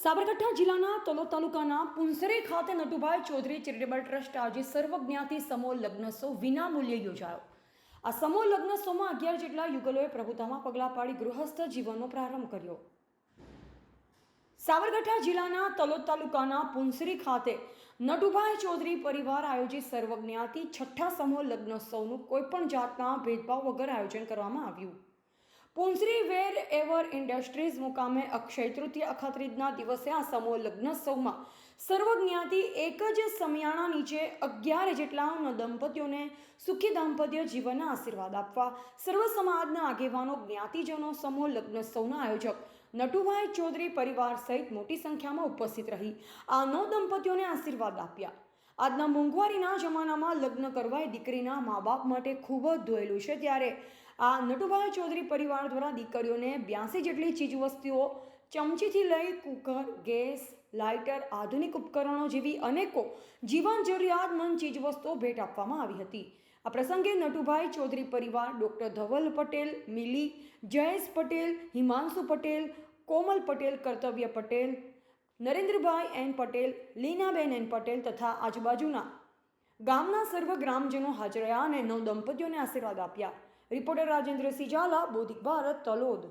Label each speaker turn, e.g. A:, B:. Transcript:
A: સાબરકાંઠા જિલ્લાના તલોદ તાલુકાના પુંસરે ખાતે નટુભાઈ ચૌધરી ચેરિટેબલ ટ્રસ્ટ આજે સર્વજ્ઞાતિ સમૂહ લગ્નોત્સવ વિના મૂલ્યે યોજાયો. આ સમૂહ લગ્નોત્સવમાં અગિયાર જેટલા યુગલોએ પ્રભુતામાં પગલાં પાડી ગૃહસ્થ જીવનનો પ્રારંભ કર્યો. સાબરકાંઠા જિલ્લાના તલોદ તાલુકાના પુંસરી ખાતે નટુભાઈ ચૌધરી પરિવાર આયોજિત સર્વજ્ઞાતિ છઠ્ઠા સમૂહ લગ્નોત્સવનું કોઈપણ જાતના ભેદભાવ વગર આયોજન કરવામાં આવ્યું. પુંસરી વેર એવર ઇન્ડસ્ટ્રીઝ મુકામે અક્ષય તૃતીય અખાત્રીજના દિવસે આ સમૂહ લગ્નોત્સવમાં સર્વજ્ઞાતિ એક જ સમિયાણા નીચે અગિયાર જેટલા દંપતીઓને સુખી દાંપત્ય જીવનના આશીર્વાદ આપવા સર્વ સમાજના આગેવાનો, જ્ઞાતિજનો, સમૂહ લગ્નોત્સવના આયોજક નટુભાઈ ચૌધરી પરિવાર સહિત મોટી સંખ્યામાં ઉપસ્થિત રહી. આ નવ દંપતીઓને આશીર્વાદ આપ્યા. આજના મોંઘવારીના જમાનામાં લગ્ન કરવા એ દીકરીના મા બાપ માટે ખૂબ જ ધોયેલું છે. ત્યારે આ નટુભાઈ ચૌધરી પરિવાર દ્વારા દીકરીઓને બ્યાસી જેટલી ચીજવસ્તુઓ ચમચીથી લઈ કુકર, ગેસ, લાઇટર, આધુનિક ઉપકરણો જેવી અનેકો જીવન જરૂરિયાતમંદ ચીજવસ્તુઓ ભેટ આપવામાં આવી હતી. આ પ્રસંગે નટુભાઈ ચૌધરી પરિવાર doctor Dhaval Patel, Mili, Jayesh Patel, Himanshu Patel, Komal Patel, Kartavya Patel, Narendrabhai N Patel, Leenaben N Patel તથા આજુબાજુના ગામના સર્વ ગ્રામજનો હાજર રહ્યા અને નવ દંપતીઓને આશીર્વાદ આપ્યા. રિપોર્ટર રાજેન્દ્ર સિજાલા બોધિક ભારત તલોદ